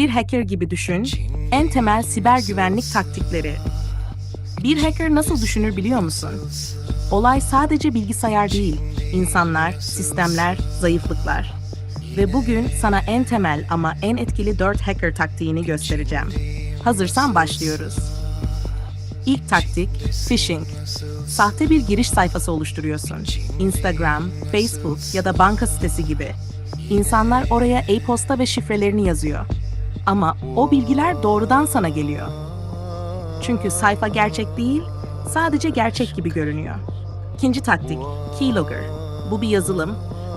Bir hacker gibi düşün. En temel siber güvenlik taktikleri. Bir hacker nasıl düşünür biliyor musun? Olay sadece bilgisayar değil, insanlar, sistemler, zayıflıklar. Ve bugün sana en temel ama en etkili 4 hacker taktiğini göstereceğim. Hazırsan başlıyoruz. İlk taktik, phishing. Sahte bir giriş sayfası oluşturuyorsun. Instagram, Facebook ya da banka sitesi gibi. İnsanlar oraya e-posta ve şifrelerini yazıyor. Ama o bilgiler doğrudan sana geliyor. Çünkü sayfa gerçek değil, sadece gerçek gibi görünüyor. İkinci taktik, keylogger. Bu bir yazılım.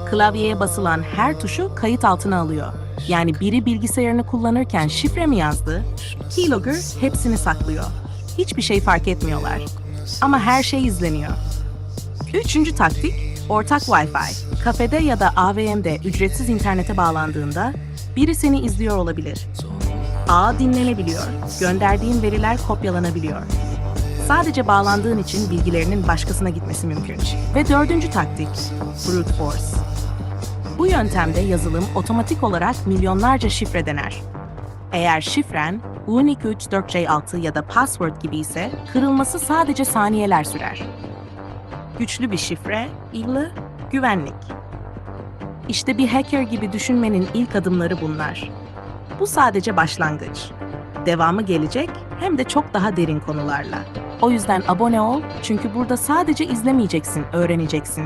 Klavyeye basılan her tuşu kayıt altına alıyor. Yani biri bilgisayarını kullanırken şifre mi yazdı? Keylogger hepsini saklıyor. Hiçbir şey fark etmiyorlar. Ama her şey izleniyor. Üçüncü taktik, ortak Wi-Fi. Kafede ya da AVM'de ücretsiz internete bağlandığında biri seni izliyor olabilir. Ağ dinlenebiliyor, gönderdiğin veriler kopyalanabiliyor. Sadece bağlandığın için bilgilerinin başkasına gitmesi mümkün. Ve dördüncü taktik, brute force. Bu yöntemde yazılım otomatik olarak milyonlarca şifre dener. Eğer şifren Unik34J6 ya da password gibi ise kırılması sadece saniyeler sürer. Güçlü bir şifre, ille güvenlik. İşte bir hacker gibi düşünmenin ilk adımları bunlar. Bu sadece başlangıç. Devamı gelecek hem de çok daha derin konularla. O yüzden abone ol çünkü burada sadece izlemeyeceksin, öğreneceksin.